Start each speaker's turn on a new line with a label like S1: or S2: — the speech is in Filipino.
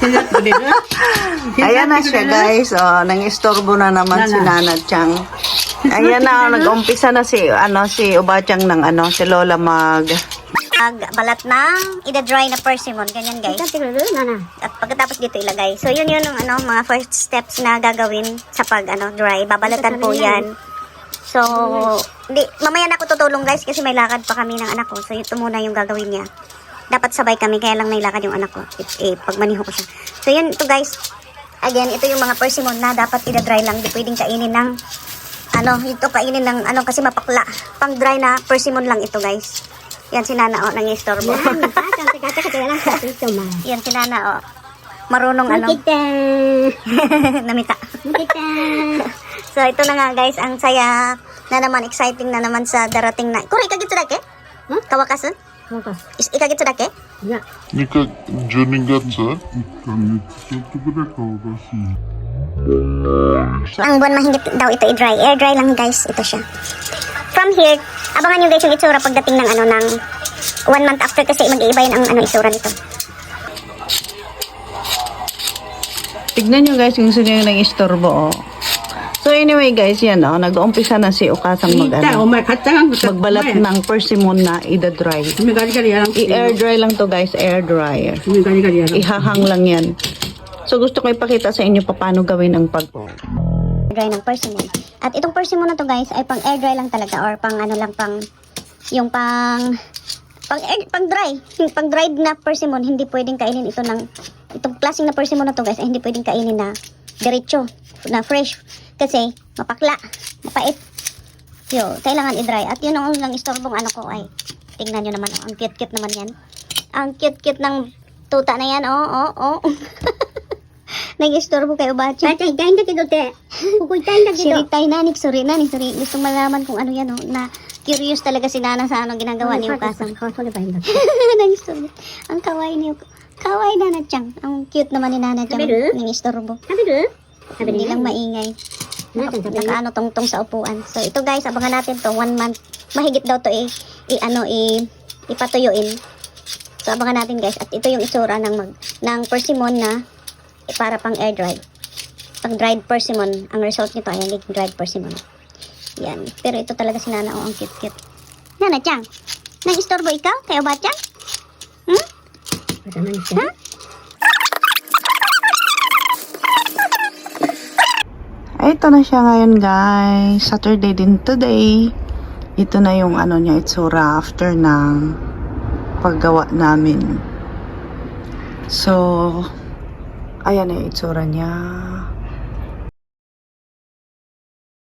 S1: Sinat ko din.
S2: Ayan na siya guys. Oh, nang-istorbo na naman si Nana Chang. Ayan na, nag-umpisa na si, ano, si Ubachang ng ano, si Lola mag...
S3: balat ng ida-dry na persimmon. Ganyan guys. At pagkatapos dito ilagay. So yun yun ang ano, mga first steps na gagawin sa pag ano, dry. Babalatan po yan. So, di, mamaya na ako tutulong guys kasi may lakad pa kami ng anak ko. So ito muna yung gagawin niya. Dapat sabay kami kaya lang may lakad yung anak ko. Eh, pag maniho ko siya. So yun ito guys. Again, ito yung mga persimmon na dapat ida-dry lang. Di pwedeng kainin ng ano, ito kainin ng ano kasi mapakla. Pang dry na persimmon lang ito guys. Yan si Nana oh, nangistorbo. Yan si Nana oh. Marunong ano. Namita. so ito na nga guys, ang saya na naman, exciting na naman sa darating na. Kuri, ikagit sa dake? Hmm? Kawakasun? Is ikagit sa dake?
S4: 2か12月
S3: Ang buwan mahigit daw ito i-dry. Air dry lang guys, ito siya. From here, abangan nyo guys yung itsura pagdating ng ano ng one month after kasi mag-iiba yun ang ano itsura nito.
S2: Tignan nyo guys yung sino yung nang-istorbo, oh. So anyway guys, yan oh, nag-umpisa na si Ukasang mag, ano,
S1: o may katsangan ko.
S2: magbalat ng persimmon na ida-dry. I-air dry lang to guys, air dryer. Ihahang lang yan. So gusto ko ipakita sa inyo paano gawin ang pag...
S3: dry ng persimmon. At itong persimmon na to guys ay pang air dry lang talaga or pang ano lang pang yung pang pang air, pang dry. Yung pang dried na persimmon hindi pwedeng kainin ito ng itong klaseng na persimmon na to guys ay hindi pwedeng kainin na diretso na fresh kasi mapakla, mapait. Yo, kailangan i-dry. At yun ang lang istorbong ano ko ay tingnan nyo naman oh, ang cute-cute naman yan. Ang cute-cute ng tuta na yan. Oh, oh, oh. Nag-istorbo kayo ba?
S5: Patay, tayo na kito, te. Kukuy tayo na kito.
S3: Siritay nanik, sorry nanik, sorry. Gusto malaman kung ano yan, oh, na curious talaga si Nana sa ano ginagawa ni Ukasang. Nag-istorbo. Ang kawaii ni Kawaii Nana Chang. Ang cute naman ni Nana Chang.
S5: Sabi rin?
S3: Ng istorbo.
S5: Sabi doon. Sabi
S3: Hindi lang maingay. Nakaano tong-tong sa upuan. So ito guys, abangan natin to. One month. Mahigit daw to i, i ano, i, ipatuyuin. So abangan natin guys. At ito yung itsura ng, mag, ng persimmon na eh, para pang air dry. Pang dried persimmon. Ang result nito ay dried persimmon. Yan. Pero ito talaga si Nana. Oh, ang cute-cute. Nana Chang, nang istorbo ikaw? Kayo ba Chang? Hmm?
S5: Kasama niya siya.
S2: Ito na siya ngayon guys. Saturday din today. Ito na yung ano niya, itsura after ng paggawa namin. So, ayan na yung itsura niya.